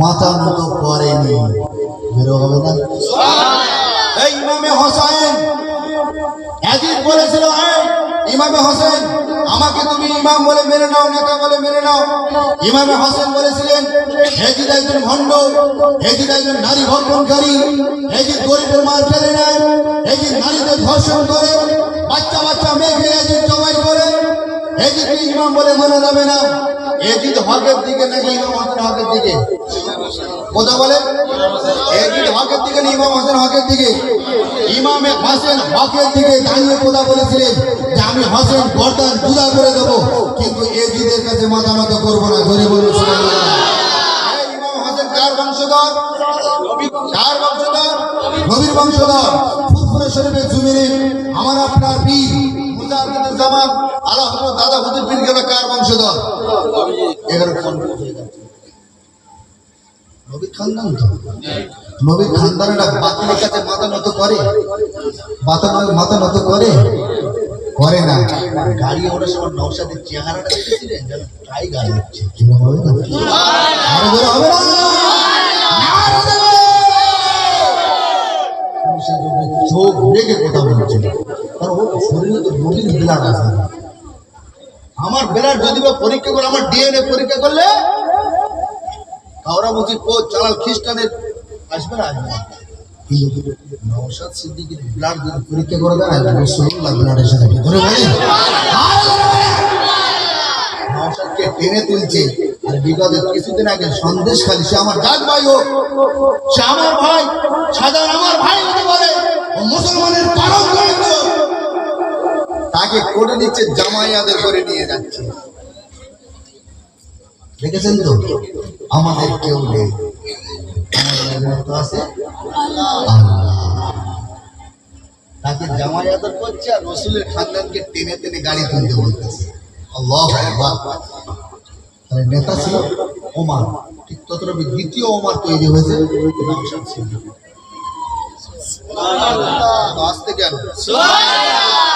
মাথা মতো করেনি। বেরো হবে না? এই ইমামে হোসেন একদিন বলেছিল ইমামে হোসেন আমাকে তুমি ইমাম বলে মেনে নাও, নেতা বলে মেনে নাও। ইমামে হোসেন বলেছিলেন হেজিদ একজন ভণ্ড হেজিদ একজন নারী ভক্ষণকারী হেজিদ গরিবের মাল ফেলে নেয় হেজিদ নারীদের ধর্ষণ করে বাচ্চা বাচ্চা মেয়েকে হেজিদ জবাই করে ইমাম বলে যাবে না হকের ইমাম হকের কথা হকের ইমাম হকের হকের কথা যে আমি হোসেন গর্দান জুদা করে দেবো, কিন্তু এজিদের কাছে মাথা নত করব না ধরে বলুন। ইমাম হোসেন কার বংশধর? কার বংশধর? নবীর বংশধর। শরীফের জমিনে আমার আপনার বীর হয়ে খানদান তো। মাথা নত করে? মাথা মাথা নত করে? করে না। গাড়ি ওঠার সময় নৌসাদের চেহারাটা দেখেছিলেন? যেন গাড়ি হচ্ছে। হবে না। ব্লাড আছে আমার ব্লাড যদি পরীক্ষা করে, আমার ডিএনএ পরীক্ষা করলে খ্রিস্টানের আসবে না। আসবে টেনে তুলছে। আর কিছুদিন আগে সন্দেশ খালি সে আমার দাদ ভাই হোক, সে আমার ভাই সাধারণ আমার ভাই হতে পারে। মুসলমানের তাকে করে নিচ্ছে জামাইয়াদের করে নিয়ে যাচ্ছে দেখেছেন তো আমাদের কেউ নেই আছে আল্লাহ। তাকে জামাই আদর করছে আর রসুলের খানদানকে টেনে টেনে গাড়ি তুলতে বলতেছে আল্লাহ আকবার। তাহলে নেতা ছিল ওমার ঠিক ততটা দ্বিতীয় ওমার তৈরি হয়েছে কেন আহা,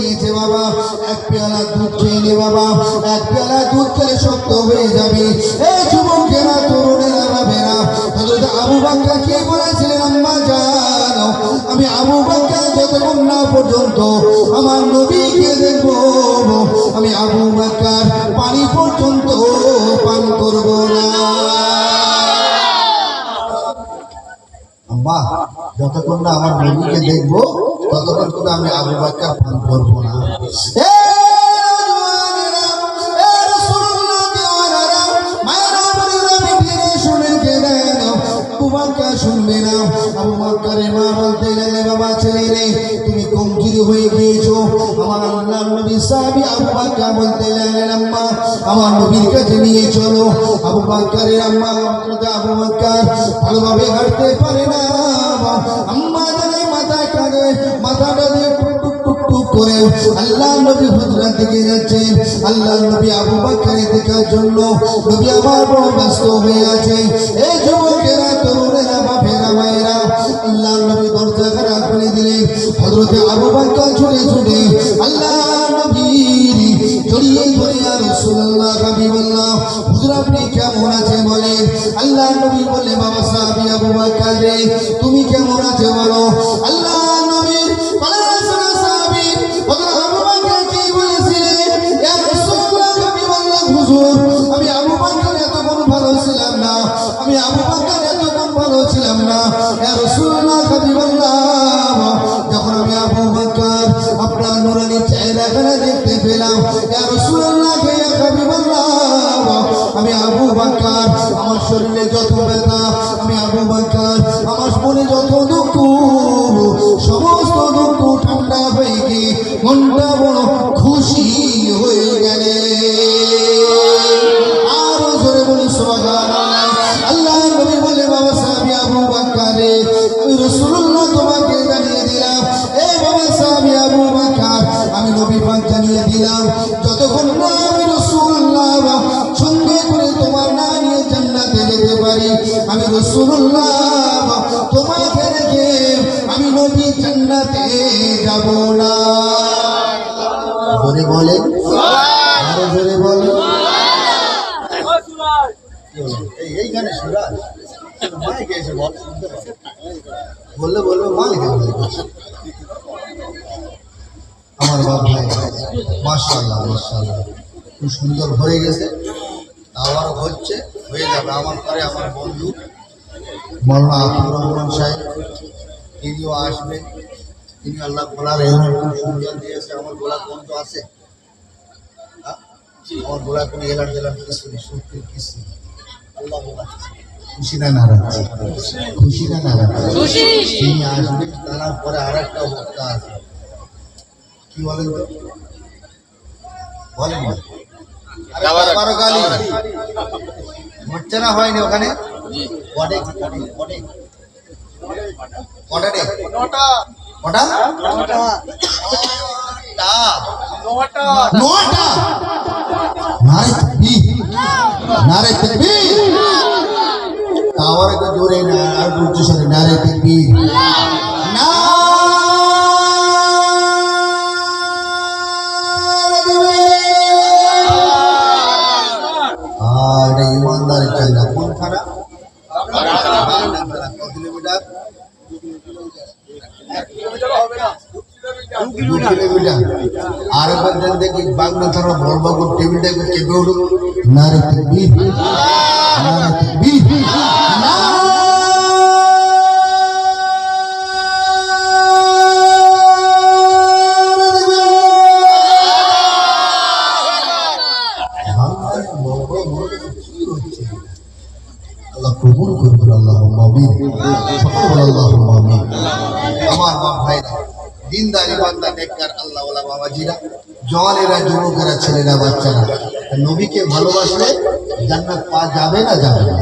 গিয়েছে বাবা, এক পেয়ালা দুধ খেয়ে নে বাবা, এক পেয়ালা দুধ খেলে শক্ত হয়ে যাবে। এই যুবকেরা তরুণেরা বাবেরা হযরত আবু বাক্কা কে বলেছিলেন, আম্মা জানো, আমি আবু বাক্কা যতক্ষণ না পর্যন্ত আমার নবীকে দেখব, আমি আবু বাক্কার পানি পর্যন্ত যতক্ষণ না আমার নবীকে দেখব, ততক্ষণ করে আমি আবু বাক্কার পান করব না। বাক্কার শুনবে না। আবু বাক্কারের মা বলতে হয়ে গিয়েছো? আমার আল্লাহ নবী সাহাবী আবু বাক্কার বলতে লাগলেন, আম্মা, আমার নবীর কাছে নিয়ে চলো। আবু বাক্কারের আম্মা আবু বাক্কার ভালোভাবে হাঁটতে পারে না। আম্মা জানে মাথা কাঁদে, মাথাটা দিয়ে আল্লাহ নবী হুজরাত দিকে যাচ্ছেন আল্লাহ নবী আবু হযরত আবু বকর ছুটে ছুটে আল্লাহ নবীর জড়িয়ে ধরে আর রাসূলুল্লাহ হাবিবাল্লাহ হুজুর, আপনি কেমন আছেন? বলে, আল্লাহ নবী বলে বাবা সাহাবী আবু বকর রে, তুমি কেমন আছো? বলো, আল্লাহ নবীর আমি আবু বাকর এত কোনো ভালো ছিলাম না, আমি আবু বাকর শরীরে যত ব্যথা, আমি আবু বাকার, আমার মনে যত দুঃখ, সমস্ত দুঃখ ঠান্ডা হয়ে গিয়ে মনটা আমি রাসূলুল্লাহ তোমাকে রেখে আমি নবী জান্নাতে যাব না। বলে? বললে মালিক আমার বাপ ভাই মার্শাল্লাহ মার্শাল্লাহ খুব সুন্দর হয়ে গেছে। আবারও হচ্ছে হয়ে যাবে। আমার পরে আমার বন্ধু মৌলানা আব্দুর রহমান সাহেব। তিনিও আসবেন। তিনি আল্লাহ গোলার খুব দিয়েছে। আমার গোলা কোন তো আছে? আমার গোলা কোনো এলান টেলান কিছু নেই। সত্যি কিছু। আল্লাহ বোঝাচ্ছে খুশি না নারাজ? খুশি না নারাজ? তিনি আসবেন। তার পরে আর একটা বক্তা আছে। কি বলেন তো? বলেন। না আরে বারো গালি হচ্ছে না হয়নি ওখানে কটে কটে কটে কটা? রে কটা কটা নটা? নটা নারে তকবীর নারে তকবীর আবার জোরে না আর উচ্চ স্বরে নারে তাকবীর আর আর একবার দেখি বাগনা থানা বড়বাবুর টেবিলটা চেপে উঠুক। তকবীর আমার বাপ ভাইরা, দিনদারি বান্দা, নেককার আল্লাহ ওলা বাবাজিরা, জওয়ানেরা, যুবকেরা, ছেলেরা, বাচ্চারা, নবীকে ভালোবাসলে জান্নাত পা যাবে না যাবে না?